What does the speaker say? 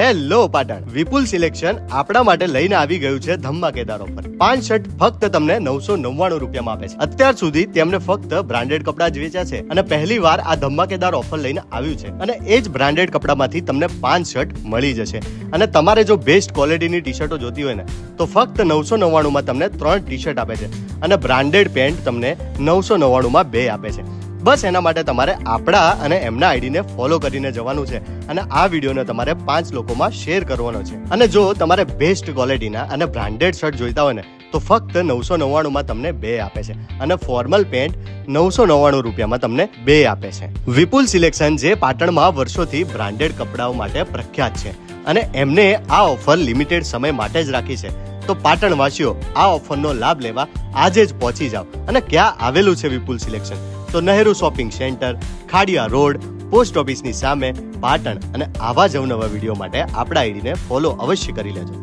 Hello Patan. વિપુલ selection આપણા માટે લઈને આવી ગયું છે ધમાકેદાર ઓફર પાંચ શર્ટ ફક્ત તમને નવસો નવ્વાણું રૂપિયામાં આપે છે. અત્યાર સુધી તેમને ફક્ત બ્રાન્ડેડ કપડાં જ વેચ્યા છે અને પહેલી વાર આ ધમાકેદાર ઓફર લઈને આવ્યું છે. અને એ જ બ્રાન્ડેડ કપડામાંથી તમને પાંચ શર્ટ મળી જશે. અને તમારે જો બેસ્ટ ક્વોલિટીની ટી શર્ટો જોતી હોય ને, તો ફક્ત નવસો નવ્વાણુંમાં તમને ત્રણ ટી શર્ટ આપે છે. અને બ્રાન્ડેડ પેન્ટ તમને નવસો નવ્વાણુંમાં બે આપે છે. બસ એના માટે તમારે આપણા અને એમના આઈડીને ફોલો કરીને જવાનું છે અને આ વિડીયોને તમારે પાંચ લોકોમાં શેર કરવાનો છે. અને જો તમારે બેસ્ટ ક્વોલિટીના અને બ્રાન્ડેડ શર્ટ જોઈતા હોય ને, તો ફક્ત નવસો નવ્વાણુંમાં તમને બે આપે છે અને ફોર્મલ પેન્ટ નવસો નવ્વાણું રૂપિયામાં તમને બે આપે છે. વિપુલ સિલેક્શન જે પાટણમાં વર્ષોથી બ્રાન્ડેડ કપડાઓ માટે પ્રખ્યાત છે અને એમને આ ઓફર લિમિટેડ સમય માટે જ રાખી છે. તો પાટણવાસીઓ, આ ઓફરનો લાભ લેવા આજે જ પહોંચી જાઓ. અને ક્યાં આવેલું છે વિપુલ સિલેક્શન? તો Nehru shopping centre, Khadiya road, post ઓફિસની સામે પાટણ અને આવા જ અવનવા વીડિયો માટે આપણા આઈડીને ફોલો અવશ્ય કરી લેજો.